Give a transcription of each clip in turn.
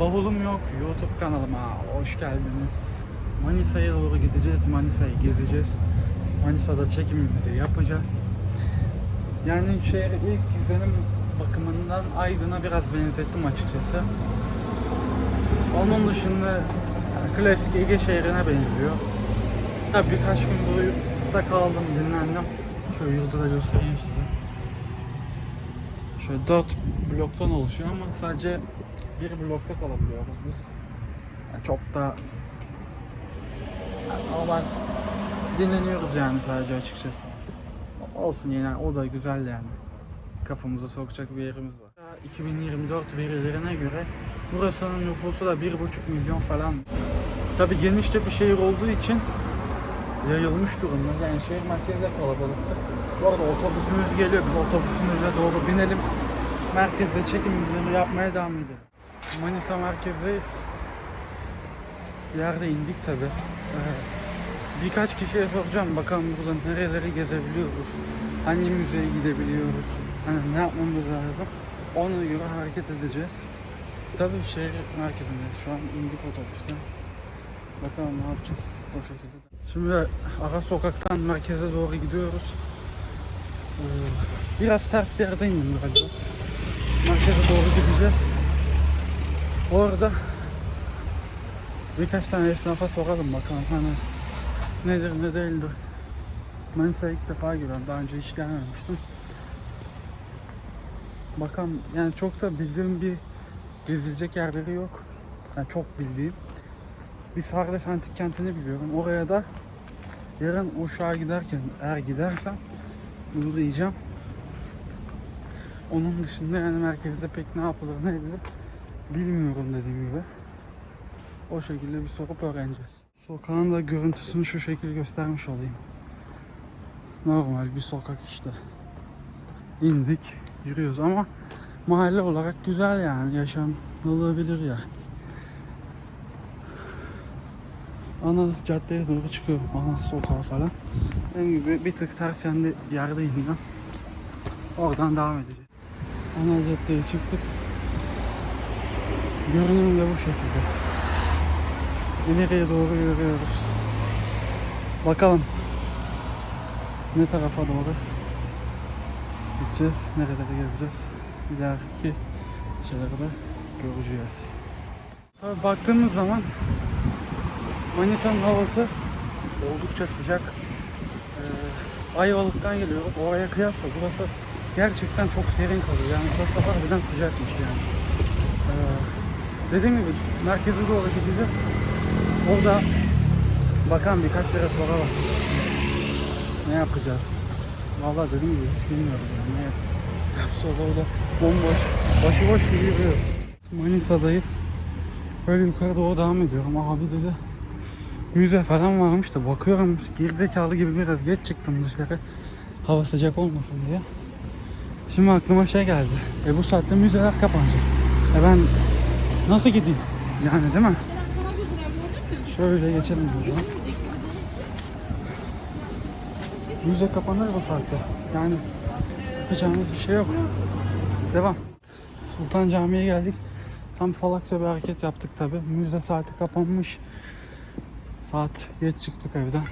Bavulum yok YouTube kanalıma hoş geldiniz. Manisa'ya doğru gideceğiz. Manisa'yı gezeceğiz. Manisa'da çekimimizi yapacağız. Yani şehir ilk izlenim bakımından Aydın'a biraz benzettim açıkçası. Onun dışında klasik Ege şehrine benziyor. Tabii birkaç gün bu yurtta kaldım, dinlendim. Şöyle yurdu da göstereyim size. Şöyle dört bloktan oluşuyor ama sadece bir blokta kalabiliyoruz biz. Yani çok da yani normal dinleniyoruz yani sadece açıkçası. Olsun yine o da güzel yani. Kafamıza sokacak bir yerimiz var. 2024 verilerine göre burasının nüfusu da 1,5 milyon falan. Tabi genişçe bir şehir olduğu için yayılmış durumda. Yani şehir merkezi de kalabalıktı. Bu arada otobüsümüz geliyor. Biz otobüsümüze doğru binelim. Merkezde çekimimizi yapmaya devam edelim. Manisa merkezdeyiz. Bir yerde indik tabi. birkaç kişiye soracağım bakalım burada nereleri gezebiliyoruz. Hangi müzeye gidebiliyoruz. Hani ne yapmamız lazım. Ona göre hareket edeceğiz. Tabii şehir merkezindeyiz. Şu an indik otobüste. Bakalım ne yapacağız o şekilde. Şimdi ara sokaktan merkeze doğru gidiyoruz. Ee, Biraz ters bir yerde indim galiba. Merkeze doğru gideceğiz. Orada birkaç tane esnafa soralım bakalım hani nedir ne değildir. Manisa'ya ilk defa giriyorum. Daha önce hiç gelmemiştim. Bakalım yani çok da bildiğim bir gezilecek yerleri yok. Yani çok bildiğim. Bir Sardes Antik Kenti'ni biliyorum. Oraya da yarın Uşak'a giderken eğer gidersem uğrayacağım. Onun dışında yani merkezde pek ne yapılır ne edilir bilmiyorum dediğim gibi. O şekilde bir sorup öğreneceğiz. Sokağın da görüntüsünü şu şekilde göstermiş olayım. Normal bir sokak işte. İndik, yürüyoruz ama mahalle olarak güzel yani yaşanılabilir yer. Ana caddeye doğru çıkıyorum. Ana sokağa falan. Dediğim gibi bir tık ters yerde yerdeyim ben. Oradan devam edeceğiz. Ana caddeye çıktık. Görünüm de bu şekilde. İleriye doğru yürüyoruz. Bakalım ne tarafa doğru gideceğiz, nereleri gezeceğiz. İleriki şeyleri de göreceğiz. Tabii baktığımız zaman Manisa'nın havası oldukça sıcak. Ee, Ayvalık'tan geliyoruz. Oraya kıyasla burası gerçekten çok serin kalıyor. Yani burası harbiden sıcakmış yani. Ee, dediğim gibi merkeze doğru gideceğiz. Orada bakan birkaç yere soralım. Ne yapacağız? Vallahi dediğim gibi hiç bilmiyorum yani. Ne yapacağız orada bomboş, başıboş gibi yürüyoruz. Manisa'dayız. Böyle yukarı doğru devam ediyorum. Abi dedi müze falan varmış da bakıyorum gerizekalı gibi biraz geç çıktım dışarı. Hava sıcak olmasın diye. Şimdi aklıma şey geldi. E bu saatte müzeler kapanacak. E ben nasıl gideyim? Yani değil mi? Şöyle geçelim buradan. Müze kapanır bu saatte. Yani yapacağımız bir şey yok. Devam. Sultan Camii'ye geldik. Tam salakça bir hareket yaptık tabi. Müze saati kapanmış. Saat geç çıktık evden.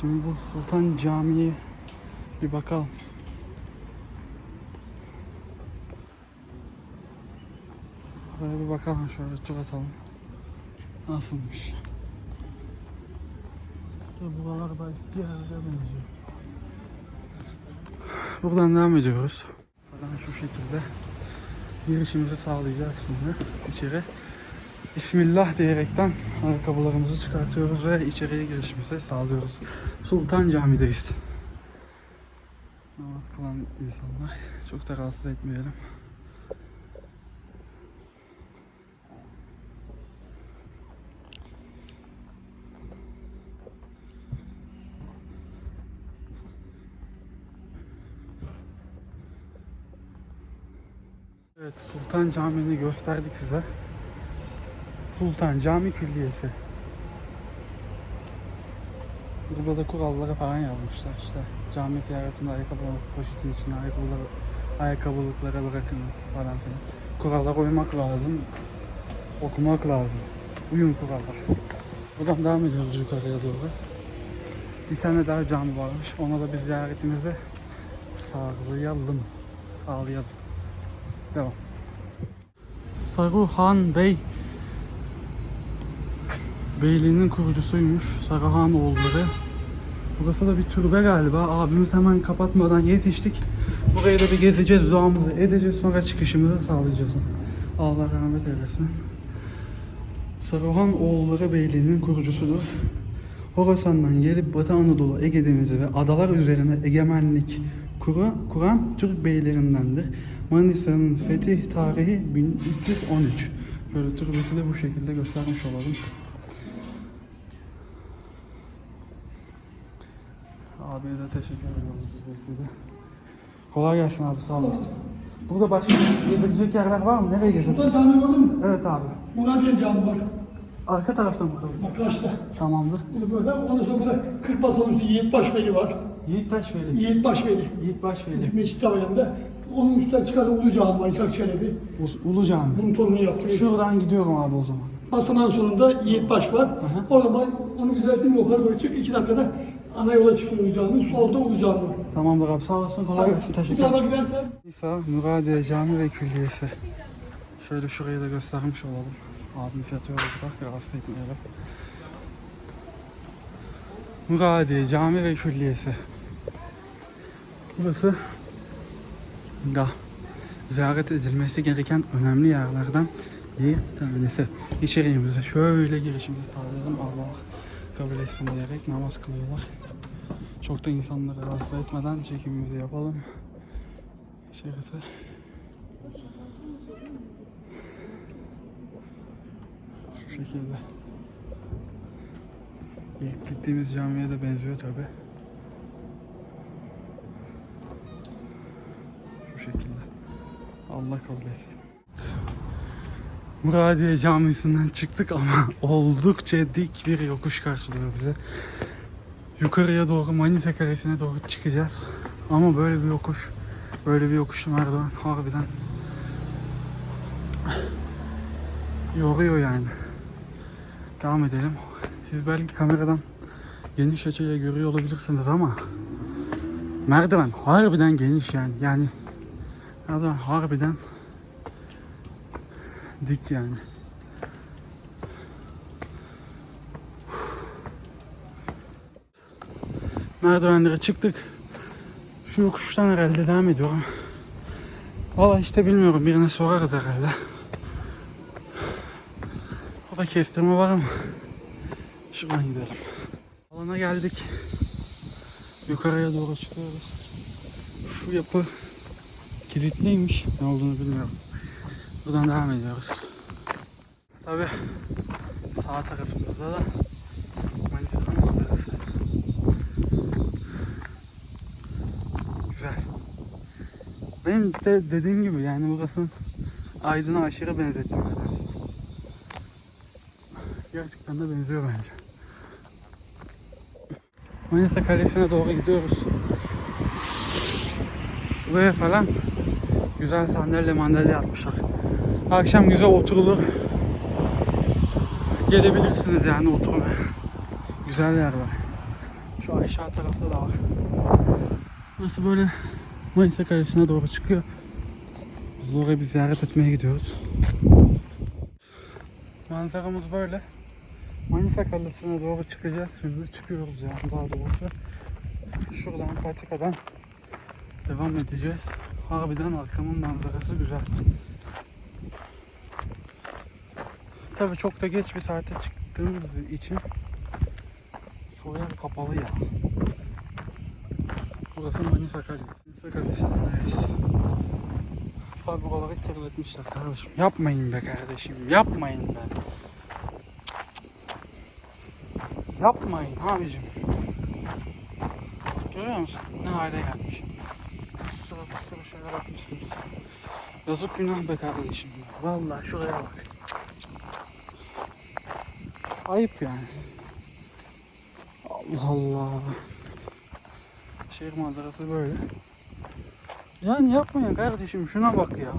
Şimdi bu Sultan Camii'ye bir bakalım. Buraya bir bakalım şöyle tur atalım. Nasılmış? Tabi buralar da eski yerlere benziyor. Buradan devam ediyoruz. Buradan şu şekilde girişimizi sağlayacağız şimdi içeri. Bismillah diyerekten ayakkabılarımızı çıkartıyoruz ve içeriye girişimizi sağlıyoruz. Sultan Camii'deyiz. Namaz kılan insanlar çok da rahatsız etmeyelim. Evet Sultan Camii'ni gösterdik size. Sultan Cami Külliyesi. Burada da kuralları falan yazmışlar işte. Cami ziyaretinde ayakkabılarınızı poşetin içine ayakkabıları, ayakkabılıklara bırakınız falan filan. Kurallara uymak lazım. okumak lazım. Uyum kuralları. Buradan devam ediyoruz yukarıya doğru. Bir tane daha cami varmış. Ona da biz ziyaretimizi sağlayalım. Sağlayalım. Devam. Saruhan Bey Beyliğinin kurucusuymuş. Saruhan oğulları. Burası da bir türbe galiba. Abimiz hemen kapatmadan yetiştik. Burayı da bir gezeceğiz, duamızı edeceğiz. Sonra çıkışımızı sağlayacağız. Allah rahmet eylesin. Saruhan oğulları Beyliğinin kurucusudur. Horasan'dan gelip Batı Anadolu, Ege Denizi ve adalar üzerine egemenlik kura, kuran Türk beylerindendir. Manisa'nın fetih tarihi 1313. Şöyle türbesi de bu şekilde göstermiş olalım. Abiye de teşekkür ediyoruz biz. Kolay gelsin abi sağ olasın. Burada başka gezilecek yerler var mı? Nereye Burada gezebiliriz? cami gördün mü? Evet abi. Muradiye cami var. Arka tarafta mı kalıyor? Bak karşıda. Tamamdır. Bunu böyle. Ondan sonra burada Kırk basamak üstü Yiğitbaş Veli var. Yiğittaş Veli. Yiğitbaş Veli. Yiğitbaş Veli. Mescid yanında. Onun üstünden çıkan Ulu Cami var. İshak Çelebi. Ulu- Cami. Bunun torunu yaptı. Şuradan gidiyorum abi o zaman. Basamağın sonunda Yiğitbaş var. Orada bak, onu güzel ettim yukarı doğru çık. İki dakikada ana yola Ulu Cami. Solda var. Tamamdır abi sağ olasın kolay gelsin teşekkür ederim. gidersen İsa Muradiye Cami ve Külliyesi. Şöyle şurayı da göstermiş olalım. Abimiz yatıyor burada rahatsız etmeyelim. Muradiye Cami ve Külliyesi. Burası da ziyaret edilmesi gereken önemli yerlerden bir tanesi. İçeriğimize şöyle girişimizi sağlayalım. Allah kabul etsin diyerek namaz kılıyorlar. Çok da insanları rahatsız etmeden çekimimizi yapalım. İçerisi. Şu şekilde. İlk gittiğimiz camiye de benziyor tabi. Şekilde. Allah kabul etsin. Muradiye Camisi'nden çıktık ama oldukça dik bir yokuş karşılıyor bize. Yukarıya doğru Manisa Kalesi'ne doğru çıkacağız. Ama böyle bir yokuş, böyle bir yokuşlu merdiven harbiden yoruyor yani. Devam edelim. Siz belki kameradan geniş açıyla görüyor olabilirsiniz ama merdiven harbiden geniş yani. Yani merdiven harbiden dik yani. Merdivenlere çıktık. Şu yokuştan herhalde devam ediyorum. Valla işte bilmiyorum birine sorarız herhalde. O da kestirme var ama. Şuradan gidelim. Alana geldik. Yukarıya doğru çıkıyoruz. Şu yapı kilitliymiş. Ne olduğunu bilmiyorum. Buradan devam ediyoruz. Tabi sağ tarafımızda da Manisa'nın manzarası. Güzel. Benim de dediğim gibi yani burası Aydın'a aşırı benzettim nedense. Gerçekten de benziyor bence. Manisa Kalesi'ne doğru gidiyoruz. Buraya falan güzel sandalye mandalye atmışlar. Akşam güzel oturulur. Gelebilirsiniz yani oturmaya. Güzel yer var. Şu aşağı tarafta da var. Burası böyle Manisa Kalesi'ne doğru çıkıyor. Biz oraya bir ziyaret etmeye gidiyoruz. Manzaramız böyle. Manisa Kalesi'ne doğru çıkacağız. Şimdi çıkıyoruz yani daha doğrusu. Şuradan patikadan devam edeceğiz. Harbiden arkamın manzarası güzel. Tabii çok da geç bir saate çıktığımız için çoğu yer kapalı ya. Burası Manisa Kalesi. Manisa Kalesi'ndeyiz. Tabii buraları kirletmişler kardeşim. Yapmayın be kardeşim. Yapmayın be. Yapmayın abicim. Görüyor musun? Ne hale gelmiş. Yazık günah be kardeşim. Vallahi şuraya bak. Ayıp yani. Allah Allah. Şehir manzarası böyle. Yani yapmayın kardeşim şuna bak ya.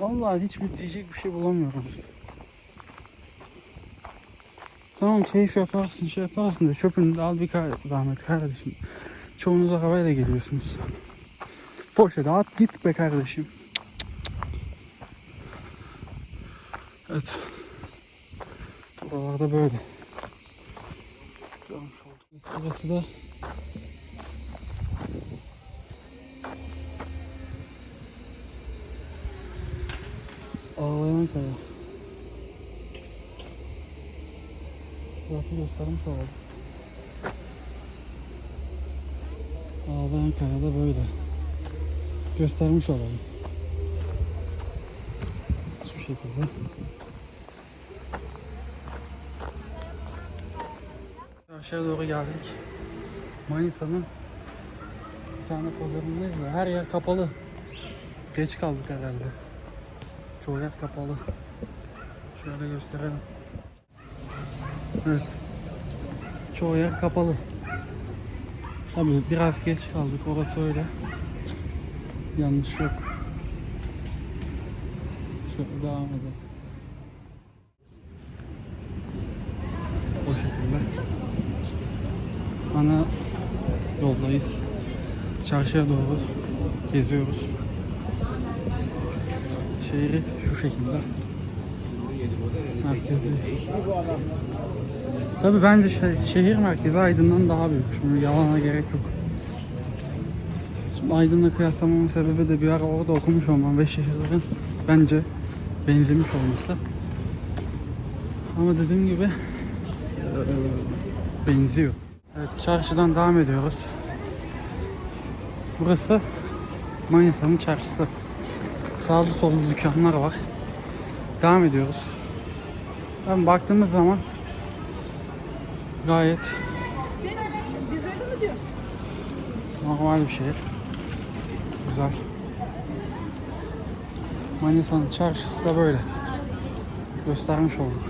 Vallahi hiç diyecek bir şey bulamıyorum. Tamam keyif yaparsın şey yaparsın da çöpünü de al bir zahmet kardeşim. Çoğunuz arabayla geliyorsunuz. Poşete at git be kardeşim. Evet. Buralarda böyle. Burası da Ağlayan kaya. Burası göstermiş olalım. Ağlayan kaya da böyle. Göstermiş olalım. Şu şekilde. Aşağı doğru geldik. Manisa'nın bir tane pazarındayız da her yer kapalı. Geç kaldık herhalde. Çoğu yer kapalı. Şöyle gösterelim. Evet. Çoğu yer kapalı. Tabii biraz geç kaldık. Orası öyle. Yanlış yok. Şöyle devam edelim. O şekilde. Ana yoldayız. Çarşıya doğru geziyoruz. Şehri şu şekilde. Merkezi. Tabii bence şey- şehir merkezi Aydın'dan daha büyük. Şimdi yalana gerek yok. Şimdi Aydın'la kıyaslamamın sebebi de bir ara orada okumuş olmam ve şehirlerin bence benzemiş olması. Ama dediğim gibi benziyor. Evet çarşıdan devam ediyoruz. Burası Manisa'nın çarşısı. Sağlı sollu dükkanlar var. Devam ediyoruz. Ben baktığımız zaman gayet normal bir şehir. Güzel. Manisa'nın çarşısı da böyle. Göstermiş olduk.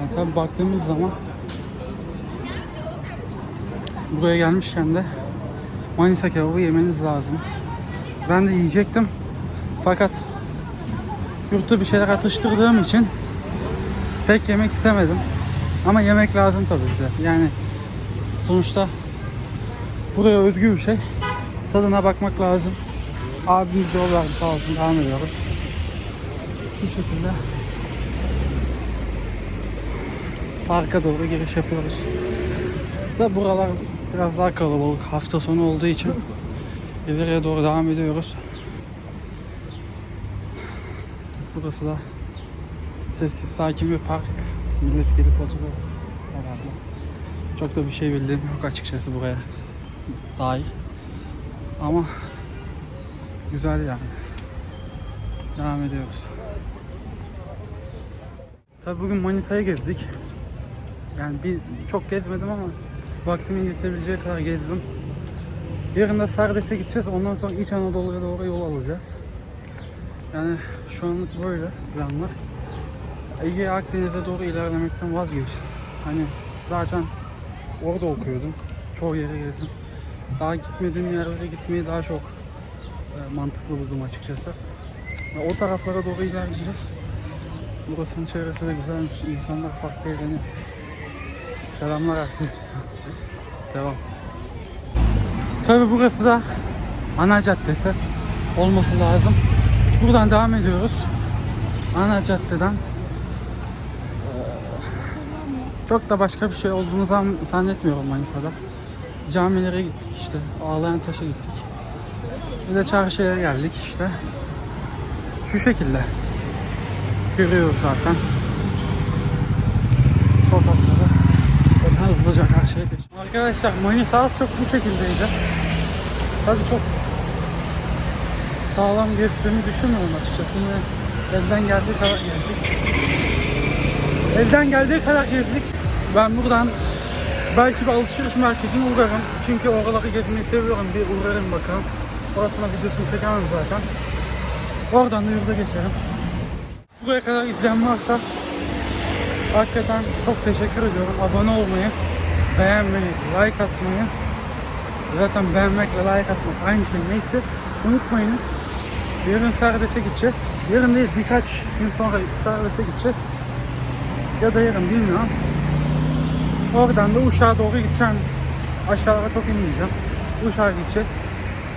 Yani tabi baktığımız zaman buraya gelmişken de Manisa kebabı yemeniz lazım. Ben de yiyecektim. Fakat yurtta bir şeyler atıştırdığım için pek yemek istemedim. Ama yemek lazım tabii ki de. Yani sonuçta buraya özgü bir şey. Tadına bakmak lazım. Abimiz yol verdi sağ olsun devam ediyoruz. Şu şekilde parka doğru giriş yapıyoruz. Tabi buralar biraz daha kalabalık hafta sonu olduğu için ileriye doğru devam ediyoruz. Burası da sessiz sakin bir park. Millet gelip oturuyor herhalde. Çok da bir şey bildiğim yok açıkçası buraya dair. Ama güzel yani. Devam ediyoruz. Tabi bugün Manisa'yı gezdik. Yani bir çok gezmedim ama vaktimin yetebileceği kadar gezdim. Yarın da Sardes'e gideceğiz. Ondan sonra İç Anadolu'ya doğru yol alacağız. Yani şu anlık böyle planlar. Ege Akdeniz'e doğru ilerlemekten vazgeçtim. Hani zaten orada okuyordum. Çoğu yere gezdim. Daha gitmediğim yerlere gitmeyi daha çok e, mantıklı buldum açıkçası. Ve o taraflara doğru ilerleyeceğiz. Burasının çevresi de güzelmiş. İnsanlar farklı eğleniyor. Selamlar herkese. Devam. Tabi burası da ana caddesi olması lazım. Buradan devam ediyoruz. Ana caddeden. Çok da başka bir şey olduğunu zan- zannetmiyorum Manisa'da. Camilere gittik işte. Ağlayan Taş'a gittik. Bir de çarşıya geldik işte. Şu şekilde. Görüyoruz zaten. Sokakları. Ben hızlıca karşıya geçiyorum. Arkadaşlar Manisa az çok bu şekildeydi. Tabii çok sağlam gezdiğimi düşünmüyorum açıkçası. Yine elden geldiği kadar gezdik. Elden geldiği kadar gezdik. Ben buradan belki bir alışveriş merkezine uğrarım. Çünkü oraları gezmeyi seviyorum. Bir uğrarım bakalım. Orasına videosunu çekemem zaten. Oradan da yurda geçerim. Buraya kadar izleyen varsa hakikaten çok teşekkür ediyorum. Abone olmayı, beğenmeyi, like atmayı Zaten beğenmekle like atmak aynı şey neyse unutmayınız. Yarın Sardes'e gideceğiz. Yarın değil birkaç gün sonra Sardes'e gideceğiz. Ya da yarın bilmiyorum. Oradan da Uşak'a doğru gideceğim. Aşağılara çok inmeyeceğim. Uşak'a gideceğiz.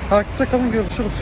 Takipte kalın görüşürüz.